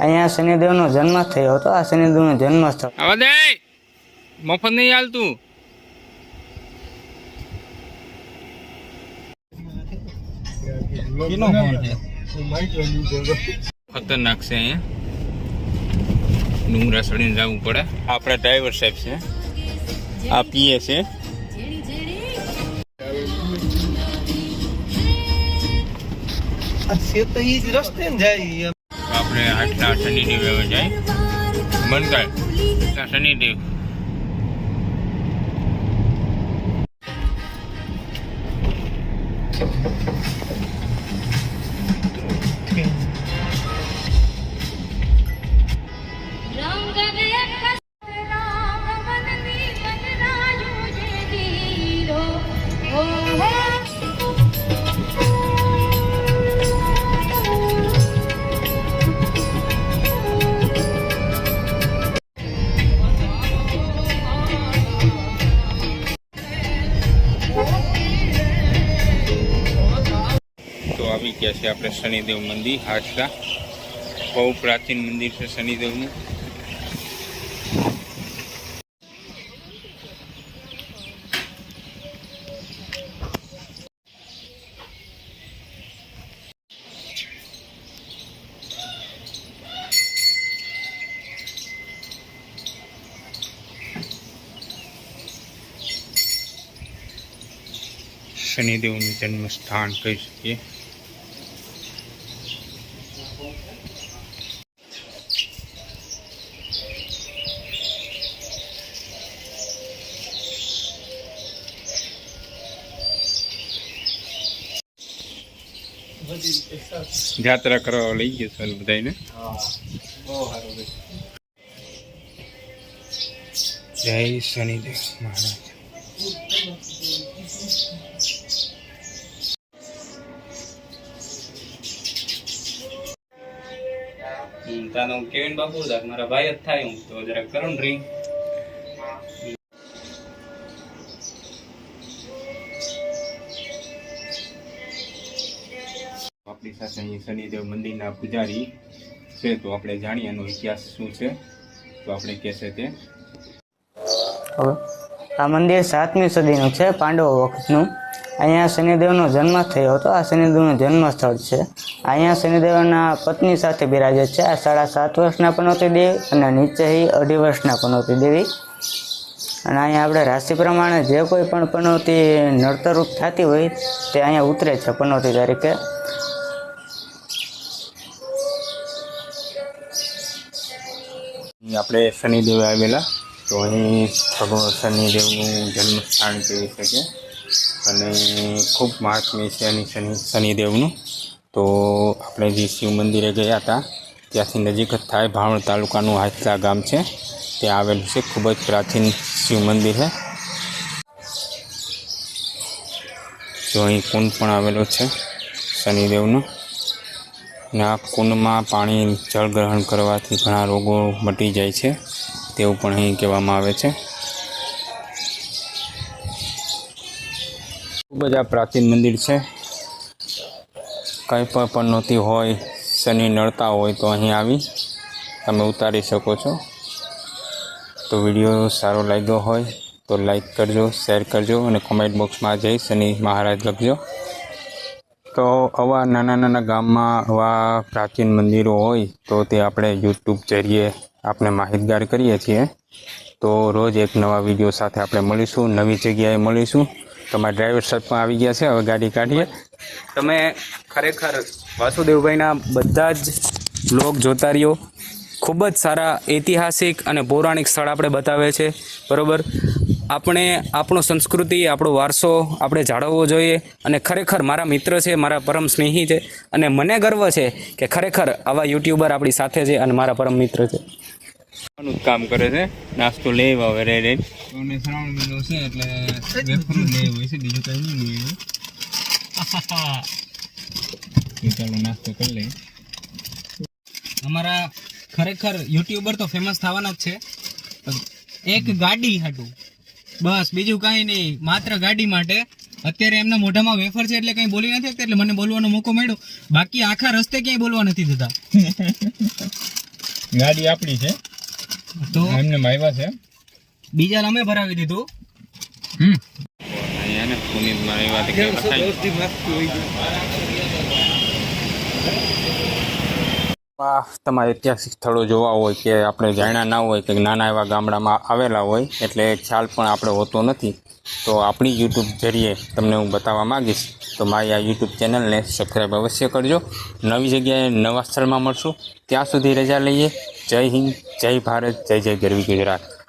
અહીંયા શનિદેવનો જન્મ થયો હતો. આ શનિદેવનો જન્મ સ્થળ આવા દે! મફત નહીં હાલતું ખતરનાક છે અહીંયા. ડુંગરા ચડીને જવું પડે. આપણા ડ્રાઈવર સાહેબ છે. આ પીએ છે. આટલા શનિદેવ હવે જાય. કર. આટલા શનિદેવ રંગ તો છીએ આપણે શનિદેવ મંદિર હાજરા બહુ પ્રાચીન મંદિર છે શનિદેવનું. શનિદેવનું જન્મ સ્થાન કહી શકીએ. યાત્રા કરવા લઈ ગયો સર બધાને જય શનિદેવ મહારાજ. તાનો હું કેવિન બાપુ મારા ભાઈ જ થાય હું તો જરાક કરો ને આપણી સાથે અહીં શનિદેવ મંદિરના પૂજારી છે, તો આપણે જાણીએ એનો ઇતિહાસ શું છે, તો આપણે કહેશે તે. આ મંદિર સાતમી સદીનું છે, પાંડવો વખતનું. અહીંયા શનિદેવનો જન્મ થયો હતો, આ શનિદેવનું જન્મ સ્થળ છે. અહીંયા શનિદેવના પત્ની સાથે બિરાજે છે, આ સાડા સાત વર્ષના પનોતી દેવી અને નીચે અઢી વર્ષના પનોતી દેવી. અને અહીંયા આપણે રાશિ પ્રમાણે જે કોઈ પણ પનોતી નડતરરૂપ થતી હોય તે અહીંયા ઉતરે છે, પનોતી તરીકે. આપણે શનિદેવ આવેલા. તો અહીં ભગવાન શનિદેવનું જન્મસ્થાન કહી શકે અને ખૂબ મહાત્મ્ય છે એની શનિ, શનિદેવનું. તો આપણે જે શિવ મંદિરે ગયા હતા, ત્યાંથી નજીક જ થાય. ભાવણ તાલુકાનું હાથલા ગામ છે. ત્યાં આવેલું છે. ખૂબ જ પ્રાચીન શિવ મંદિર છે. તો અહીં કુંડ પણ આવેલો છે શનિદેવનો. અને કુંડમાં પાણી જળ ગ્રહણ કરવાથી ઘણા રોગો મટી જાય છે, તેવું પણ અહીં કહેવામાં આવે છે. ખૂબ જ આ પ્રાચીન મંદિર છે. કંઈ પણ પનોતી હોય, શનિ નડતા હોય તો અહીં આવી, તમે ઉતારી શકો છો. તો વીડિયો સારો લાગ્યો હોય તો લાઈક કરજો, શેર કરજો અને કોમેન્ટ બોક્સમાં જઈ શનિ મહારાજ લખજો. તો આવા નાના નાના ગામમાં આવા પ્રાચીન મંદિરો હોય તો તે આપણે યુટ્યુબ જરીએ આપણે માહિતગાર કરીએ છીએ. તો રોજ એક નવા વીડિયો સાથે આપણે મળીશું, નવી જગ્યાએ મળીશું. તમારા ડ્રાઈવર સાહેબ પણ આવી ગયા છે, હવે ગાડી કાઢીએ. તમે ખરેખર વાસુદેવભાઈના બધા જ બ્લોગ જોતા રહ્યો ખૂબ જ સારા ઐતિહાસિક અને પૌરાણિક સ્થળ આપણે બતાવે છે, બરોબર? આપણે આપણો સંસ્કૃતિ આપણો વારસો આપણે જાળવવો જોઈએ અને ખરેખર મારા મિત્ર છે મારા પરમ સ્નેહી છે અને મને ગર્વ છે કે ખરેખર આવા યુટ્યુબર આપણી સાથે છે અને મારા પરમ મિત્ર છે. કામ કરે છે નાસ્તો લઈ આવે રે રે અને શ્રાવણ મહિનો છે એટલે વેફરું લઈ હોય છે બીજું કંઈ નહીં લઈ ચાલો નાસ્તો કરી લઈએ. અમારા ખરેખર યુટ્યુબર તો ફેમસ થવાના જ છે. એક ગાડી હતું બસ બીજું કાંઈ નહીં. માત્ર ગાડી માટે. અત્યારે એમના મોઢામાં વેફર છે એટલે કંઈ બોલી નથી એટલે મને બોલવાનો મોકો મળ્યો. બાકી આખા રસ્તે ક્યાંય બોલવા નથી થતા ગાડી આપણી છે. તો? એમને માયવા છે. બીજા અમે ભરાવી દીધું. હમ. અહીંયા ને પુનિત મારી વાત તમારે ઐતિહાસિક સ્થળો જોવા હોય કે આપણે જાણ્યા ના હોય કે નાના એવા ગામડામાં આવેલા હોય, એટલે ખ્યાલ પણ આપણે હોતો નથી. તો આપણી યુટ્યુબ જરીએ તમને હું બતાવવા માગીશ, તો મારી આ યુટ્યુબ ચેનલને સબસ્ક્રાઈબ અવશ્ય કરજો. નવી જગ્યાએ નવા સ્થળમાં મળશું. ત્યાં સુધી રજા લઈએ. જય હિન્દ, જય ભારત, જય જય ગરવી ગુજરાત.